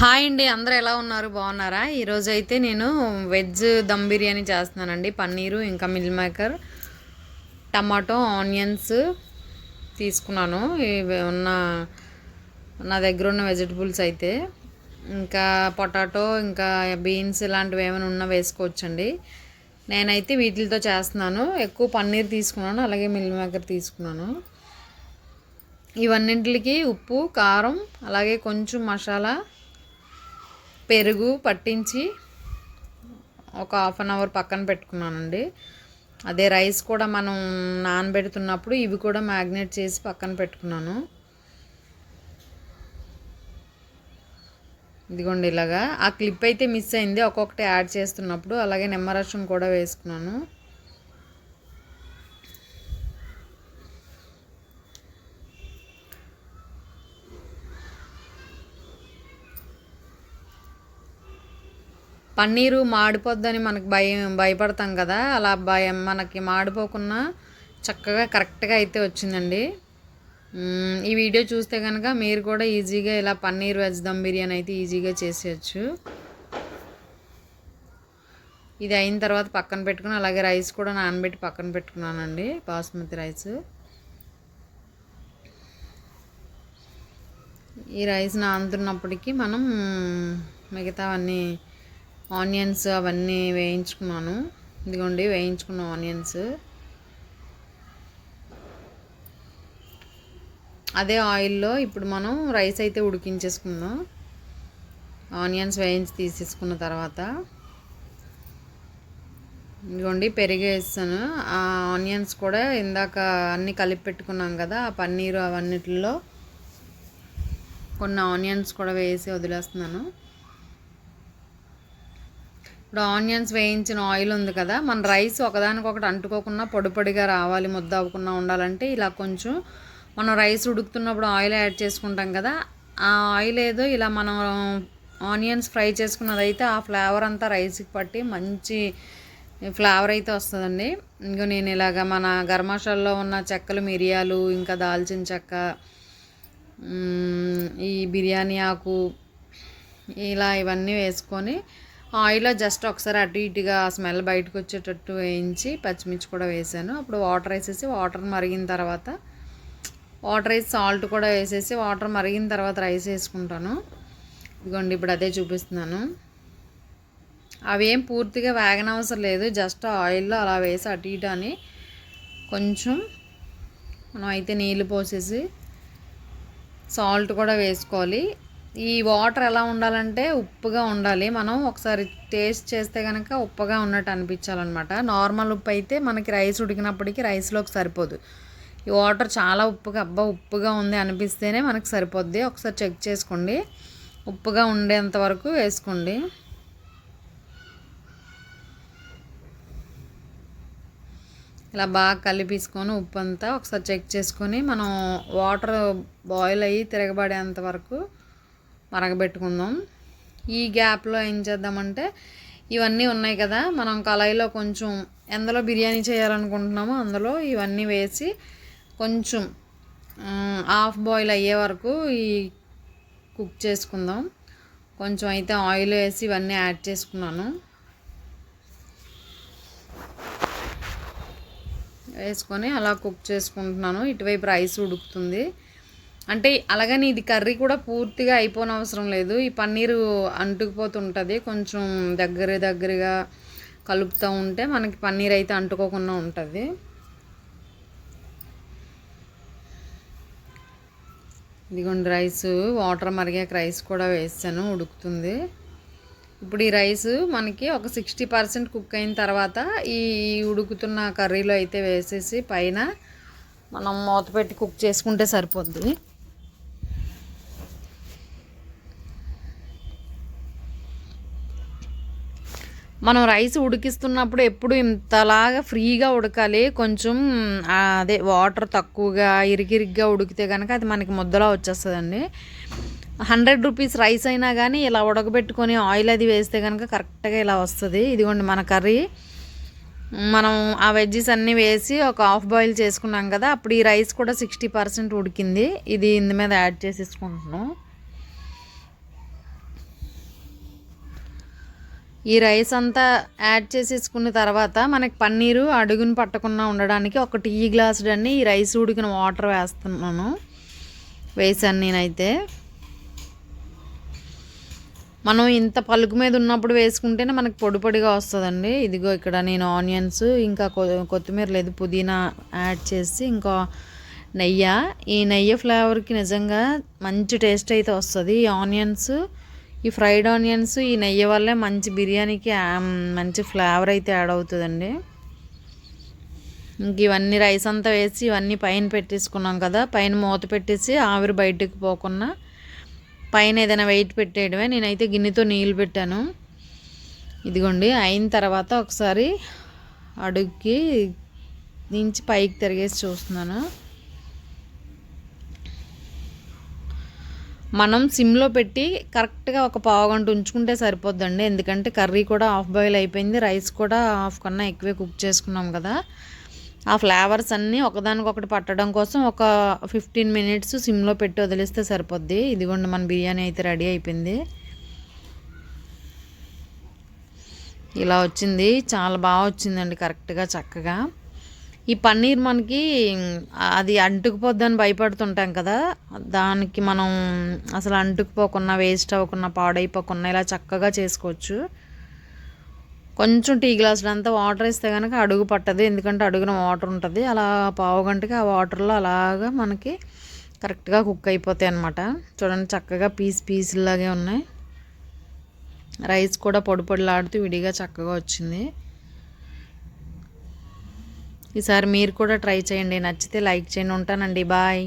Hi అండి అందరూ ఎలా ఉన్నారు? బాగున్నారా? ఈరోజు అయితే నేను వెజ్ దమ్ బిర్యానీ చేస్తున్నానండి. పన్నీరు ఇంకా మిల్ మేకర్ టమాటో ఆనియన్స్ తీసుకున్నాను. ఇవి ఉన్న నా దగ్గర ఉన్న వెజిటబుల్స్ అయితే. ఇంకా పొటాటో ఇంకా బీన్స్ ఇలాంటివి ఏమైనా ఉన్నా వేసుకోవచ్చండి. నేనైతే వీటితో చేస్తున్నాను. ఎక్కువ పన్నీర్ తీసుకున్నాను అలాగే మిల్ మేకర్ తీసుకున్నాను. ఇవన్నింటికి ఉప్పు కారం అలాగే కొంచెం మసాలా పెరుగు పట్టించి ఒక హాఫ్ అన్ అవర్ పక్కన పెట్టుకున్నానండి. అదే రైస్ కూడా మనం నానబెడుతున్నప్పుడు ఇవి కూడా మ్యాగ్నేట్ చేసి పక్కన పెట్టుకున్నాను. ఇదిగోండి ఇలాగా. ఆ క్లిప్ అయితే మిస్ అయింది. ఒక్కొక్కటి యాడ్ చేస్తున్నప్పుడు అలాగే నిమ్మరసం కూడా వేసుకున్నాను. పన్నీరు మాడిపోద్దని మనకు భయం భయపడతాం కదా. అలా భయం మనకి మాడిపోకుండా చక్కగా కరెక్ట్గా అయితే వచ్చిందండి. ఈ వీడియో చూస్తే కనుక మీరు కూడా ఈజీగా ఇలా పన్నీర్ వెజ్ దమ్ బిర్యానీ అయితే ఈజీగా చేసేయచ్చు. ఇది అయిన తర్వాత పక్కన పెట్టుకుని అలాగే రైస్ కూడా నానబెట్టి పక్కన పెట్టుకున్నానండి బాస్మతి రైస్. ఈ రైస్ నానుతున్నప్పటికీ మనం మిగతావన్నీ ఆనియన్స్ అవన్నీ వేయించుకున్నాను. ఇదిగోండి వేయించుకున్న ఆనియన్స్. అదే ఆయిల్లో ఇప్పుడు మనం రైస్ అయితే ఉడికించేసుకుందాం. ఆనియన్స్ వేయించి తీసేసుకున్న తర్వాత. ఇదిగోండి పెరిగేస్తాను. ఆ ఆనియన్స్ కూడా ఇందాక అన్నీ కలిపి పెట్టుకున్నాం కదా ఆ పన్నీరు అవన్నిటిలో. కొన్ని ఆనియన్స్ కూడా వేసి వదిలేస్తున్నాను. ఇప్పుడు ఆనియన్స్ వేయించిన ఆయిల్ ఉంది కదా మన రైస్ ఒకదానికొకటి అంటుకోకుండా పొడి పొడిగా రావాలి ముద్ద అవ్వకుండా ఉండాలంటే ఇలా కొంచెం మనం రైస్ ఉడుకుతున్నప్పుడు ఆయిల్ యాడ్ చేసుకుంటాం కదా ఆ ఆయిల్ ఏదో ఇలా మనం ఆనియన్స్ ఫ్రై చేసుకున్నది అయితే ఆ ఫ్లేవర్ అంతా రైస్కి పట్టి మంచి ఫ్లేవర్ అయితే వస్తుందండి. ఇంకో నేను ఇలాగ మన గర్మాషాల్లో ఉన్న చెక్కలు మిరియాలు ఇంకా దాల్చిన చెక్క ఈ బిర్యానీ ఆకు ఇలా ఇవన్నీ వేసుకొని ఆయిల్లో జస్ట్ ఒకసారి అటు ఇటుగా స్మెల్ బయటకు వచ్చేటట్టు వేయించి పచ్చిమిర్చి కూడా వేసాను. అప్పుడు వాటర్ వేసేసి వాటర్ మరిగిన తర్వాత వాటర్ వేసి సాల్ట్ కూడా వేసేసి వాటర్ మరిగిన తర్వాత రైస్ వేసుకుంటాను. ఇదిగోండి ఇప్పుడు అదే చూపిస్తున్నాను. అవి ఏం పూర్తిగా వేగనవసరం లేదు జస్ట్ ఆయిల్లో అలా వేసి అటు ఇటు అని కొంచెం మనం అయితే నీళ్ళు పోసేసి సాల్ట్ కూడా వేసుకోవాలి. ఈ వాటర్ ఎలా ఉండాలంటే ఉప్పుగా ఉండాలి. మనం ఒకసారి టేస్ట్ చేస్తే కనుక ఉప్పుగా ఉన్నట్టు అనిపించాలన్నమాట. నార్మల్ ఉప్పు అయితే మనకి రైస్ ఉడికినప్పటికీ రైస్లోకి సరిపోదు. ఈ వాటర్ చాలా ఉప్పుగా అబ్బా ఉప్పుగా ఉంది అనిపిస్తేనే మనకు సరిపోద్ది. ఒకసారి చెక్ చేసుకోండి. ఉప్పుగా ఉండేంత వరకు వేసుకోండి. ఇలా బాగా కలిపేసుకొని ఉప్పు అంతా ఒకసారి చెక్ చేసుకొని మనం వాటర్ బాయిల్ అయ్యి తిరగబడేంత వరకు మరగబెట్టుకుందాం. ఈ గ్యాప్లో ఏం చేద్దామంటే ఇవన్నీ ఉన్నాయి కదా మనం కళాయిలో కొంచెం ఎందులో బిర్యానీ చేయాలనుకుంటున్నామో అందులో ఇవన్నీ వేసి కొంచెం హాఫ్ బాయిల్ అయ్యే వరకు ఈ కుక్ చేసుకుందాం. కొంచెం అయితే ఆయిల్ వేసి ఇవన్నీ యాడ్ చేసుకున్నాను. వేసుకొని అలా కుక్ చేసుకుంటున్నాను. ఇటువైపు రైస్ ఉడుకుతుంది. అంటే అలాగని ఇది కర్రీ కూడా పూర్తిగా అయిపోనవసరం లేదు. ఈ పన్నీరు అంటుకుపోతుంటుంది. కొంచెం దగ్గర దగ్గరగా కలుపుతూ ఉంటే మనకి పన్నీర్ అయితే అంటుకోకుండా ఉంటుంది. ఇదిగోండి రైస్ వాటర్ మరిగాక రైస్ కూడా వేసాను ఉడుకుతుంది. ఇప్పుడు ఈ రైస్ మనకి ఒక సిక్స్టీ పర్సెంట్ కుక్ అయిన తర్వాత ఈ ఉడుకుతున్న కర్రీలో అయితే వేసేసి పైన మనం మూత పెట్టి కుక్ చేసుకుంటే సరిపోద్ది. మనం రైస్ ఉడికిస్తున్నప్పుడు ఎప్పుడు ఇంతలాగా ఫ్రీగా ఉడకాలి. కొంచెం అదే వాటర్ తక్కువగా ఇరిగిరిగ్గా ఉడికితే కనుక అది మనకి ముద్దలా వచ్చేస్తుందండి. హండ్రెడ్ రూపీస్ రైస్ అయినా కానీ ఇలా ఉడకబెట్టుకొని ఆయిల్ అది వేస్తే కనుక కరెక్ట్గా ఇలా వస్తుంది. ఇదిగోండి మన కర్రీ. మనం ఆ వెజ్జెస్ అన్నీ వేసి ఒక హాఫ్ బాయిల్ చేసుకున్నాం కదా అప్పుడు ఈ రైస్ కూడా సిక్స్టీ పర్సెంట్ ఉడికింది. ఇది ఇందు మీద యాడ్ చేసేసుకుంటున్నాం. ఈ రైస్ అంతా యాడ్ చేసేసుకున్న తర్వాత మనకి పన్నీరు అడుగును పట్టకుండా ఉండడానికి ఒక టీ గ్లాసు అన్ని ఈ రైస్ ఉడికిన వాటర్ వేస్తున్నాను. వేసాను నేనైతే. మనం ఇంత పలుకు మీద ఉన్నప్పుడు వేసుకుంటేనే మనకి పొడి పొడిగా వస్తుందండి. ఇదిగో ఇక్కడ నేను ఆనియన్స్ ఇంకా కొత్తిమీర లేదు పుదీనా యాడ్ చేసి ఇంకా నెయ్యి. ఈ నెయ్యి ఫ్లేవర్కి నిజంగా మంచి టేస్ట్ అయితే వస్తుంది. ఈ ఆనియన్స్ ఈ ఫ్రైడ్ ఆనియన్స్ ఈ నెయ్యి వల్లే మంచి బిర్యానీకి మంచి ఫ్లేవర్ అయితే యాడ్ అవుతుందండి. ఇంక ఇవన్నీ రైస్ అంతా వేసి ఇవన్నీ పైన పెట్టేసుకున్నాం కదా పైన మూత పెట్టేసి ఆవిరి బయటకు పోకుండా పైన ఏదైనా వెయిట్ పెట్టేయడమే నేనైతే గిన్నెతో నీళ్ళు పెట్టాను. ఇదిగోండి అయిన తర్వాత ఒకసారి అడుగుకి దించి పైకి తిరిగేసి చూస్తున్నాను. మనం సిమ్లో పెట్టి కరెక్ట్గా ఒక పావు గంట ఉంచుకుంటే సరిపోద్దండి. ఎందుకంటే కర్రీ కూడా హాఫ్ బాయిల్ అయిపోయింది. రైస్ కూడా హాఫ్ కన్నా ఎక్కువే కుక్ చేసుకున్నాం కదా. ఆ ఫ్లేవర్స్ అన్నీ ఒకదానికొకటి పట్టడం కోసం ఒక ఫిఫ్టీన్ మినిట్స్ సిమ్లో పెట్టి వదిలేస్తే సరిపోద్ది. ఇదిగోండి మన బిర్యానీ అయితే రెడీ అయిపోయింది. ఇలా వచ్చింది. చాలా బాగా వచ్చిందండి కరెక్ట్గా చక్కగా. ఈ పన్నీర్ మనకి అది అంటుకుపోద్దని భయపడుతుంటాం కదా. దానికి మనం అసలు అంటుకుపోకుండా వేస్ట్ అవ్వకుండా పాడైపోకుండా ఇలా చక్కగా చేసుకోవచ్చు. కొంచెం టీ గ్లాసులు అంతా వాటర్ వేస్తే కనుక అడుగు పట్టదు. ఎందుకంటే అడుగున వాటర్ ఉంటుంది. అలా పావు గంటకి ఆ వాటర్లో అలాగా మనకి కరెక్ట్గా కుక్ అయిపోతాయి అనమాట చూడండి చక్కగా పీస్ పీసులాగే ఉన్నాయి. రైస్ కూడా పొడి పొడిలాడుతూ విడిగా చక్కగా వచ్చింది. ఈసారి మీరు కూడా ట్రై చేయండి. నచ్చితే లైక్ చేయండి. ఉంటానండి. బాయ్.